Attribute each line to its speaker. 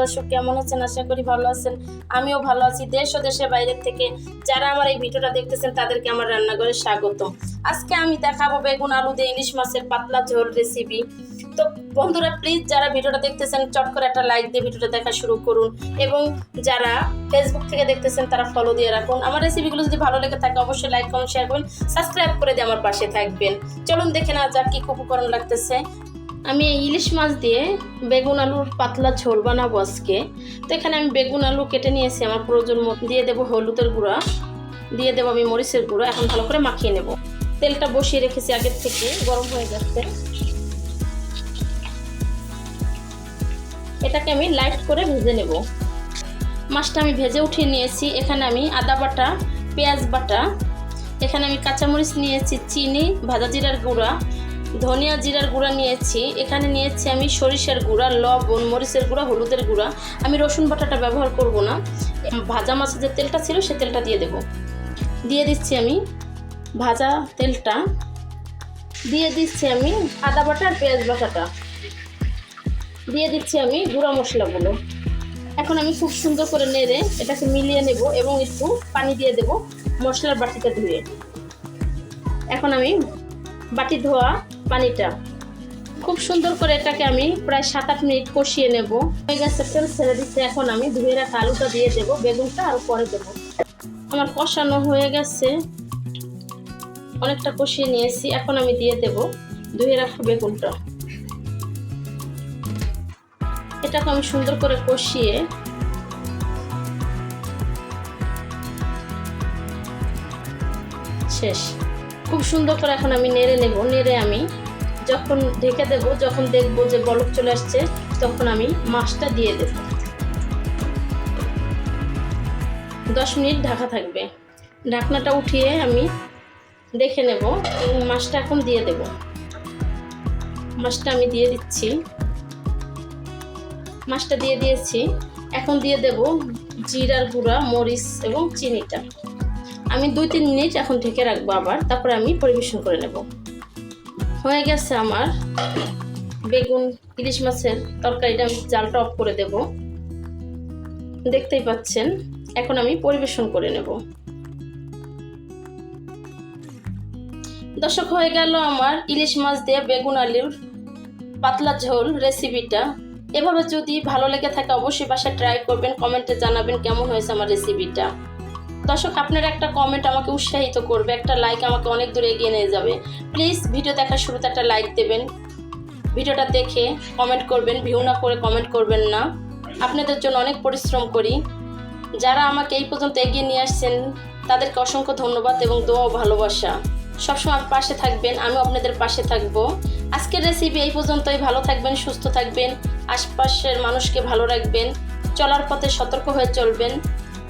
Speaker 1: দর্শক, কেমন আছেন? আশা করি ভালো আছেন। আমিও ভালো আছি। দেশ ও দেশের বাইরের থেকে যারা আমার এই ভিডিওটা দেখতেছেন, তাদেরকে আমার রান্নাঘরে স্বাগতম। আজকে আমি দেখাবো বেগুন, আলু দিয়ে ইলিশ মাছের পাতলা ঝোল রেসিপি তো বন্ধুরা প্লিজ যারা ভিডিওটা দেখতেছেন, চট করে একটা লাইক দিয়ে ভিডিওটা দেখা শুরু করুন। এবং যারা ফেসবুক থেকে দেখতেছেন, তারা ফলো দিয়ে রাখুন। আমার রেসিপিগুলো যদি ভালো লেগে থাকে, অবশ্যই লাইক কমেন্ট শেয়ার করবেন। সাবস্ক্রাইব করে দিয়ে আমার পাশে থাকবেন। চলুন দেখে না যাক কি উপকরণ লাগতেছে। আমি ইলিশ মাছ দিয়ে বেগুন আলুর পাতলা ঝোল বানাবো আজকে। তো এখানে আমি বেগুন আলু কেটে নিয়েছি, আমার প্রয়োজন মতো দিয়ে দেবো হলুদের গুঁড়া। দিয়ে দেবো আমি মরিচের গুঁড়া, এখন ভালো করে মাখিয়ে নেব। তেলটা বসিয়ে রেখেছি আগের থেকে, গরম হয়ে যাচ্ছে এটাকে আমি লাইট করে ভেজে নেব। মাছটা আমি ভেজে উঠিয়ে নিয়েছি। এখানে আমি আদা বাটা, পেঁয়াজ বাটা। এখানে আমি কাঁচামরিচ নিয়েছি, চিনি, ভাজা জিরার গুঁড়া। ধনিয়া জিরার গুঁড়া নিয়েছি। এখানে নিয়েছি আমি সরিষার গুঁড়া, লবণ, মরিচের গুঁড়া, হলুদের গুঁড়া। আমি রসুন বাটাটা ব্যবহার করব না। ভাজা মাছের যে তেলটা ছিল সে তেলটা দিয়ে দেব। দিয়ে দিচ্ছি আমি ভাজা তেলটা। দিয়ে দিচ্ছি আমি আদা বাটা আর পেঁয়াজ বাটাটা। দিয়ে দিচ্ছি আমি গুঁড়া মশলাগুলো। এখন আমি খুব সুন্দর করে নেড়ে এটাকে মিলিয়ে নেব এবং একটু পানি দিয়ে দেব মশলার বাটিটা ধুয়ে। এখন আমি বাটি ধোয়া পানিটা। খুব সুন্দর করে এটাকে আমি প্রায় সাত আট মিনিট কষিয়ে নেব। হয়ে গেছে তেল ছেড়ে দিচ্ছে এখন আমি ধুয়ে রাখা আলুটা দিয়ে দেব, বেগুনটা আর পরে দেব। আমার কষানো হয়ে গেছে। অনেকটা কষিয়ে নিয়েছি। এখন আমি দিয়ে দেব ধুয়ে রাখা বেগুনটা। এটাকে আমি সুন্দর করে কষিয়ে শেষ। খুব সুন্দর করে এখন আমি নেড়ে নেব, নেড়ে আমি যখন ঢেকে দেব, যখন দেখব যে বলক চলে আসছে, তখন আমি মাছটা দিয়ে দেব। দশ মিনিট ঢাকা থাকবে। ঢাকনাটা উঠিয়ে আমি দেখে নেব মাছটা এখন দিয়ে দেব। মাছটা আমি দিয়ে দিচ্ছি। মাছটা দিয়ে দিয়েছি। এখন দিয়ে দেব জিরার গুঁড়া, মরিচ এবং চিনিটা। আমি দুই, তিন মিনিট এখন ঢেকে রাখব আবার, তারপরে আমি পরিবেশন করে নেব। হয়ে গেছে আমার বেগুন, ইলিশ মাছের তরকারিটা, আমি জালটা অফ করে দেব। দেখতেই পাচ্ছেন, এখন আমি পরিবেশন করে নেব। দর্শক, হয়ে গেল আমার ইলিশ মাছ দিয়ে বেগুন আলুর পাতলা ঝোল রেসিপিটা এভাবে যদি ভালো লেগে থাকে, অবশ্যই বাসায় ট্রাই করবেন, কমেন্টে জানাবেন কেমন হয়েছে আমার রেসিপিটা দর্শক, আপনার একটা কমেন্ট আমাকে উৎসাহিত করবে, একটা লাইক আমাকে অনেক দূরে এগিয়ে নিয়ে যাবে। প্লিজ ভিডিও দেখার শুরুতে একটা লাইক দেবেন। ভিডিওটা দেখে কমেন্ট করবেন ভিউ না করে কমেন্ট করবেন না। আপনাদের জন্য অনেক পরিশ্রম করি। যারা আমাকে এই পর্যন্ত এগিয়ে নিয়ে আসছেন, তাদেরকে অসংখ্য ধন্যবাদ এবং দোয়া ভালোবাসা। সবসময় পাশে থাকবেন, আমিও আপনাদের পাশে থাকব। আজকের রেসিপি এই পর্যন্তই। ভালো থাকবেন, সুস্থ থাকবেন, আশপাশের মানুষকে ভালো রাখবেন, চলার পথে সতর্ক হয়ে চলবেন।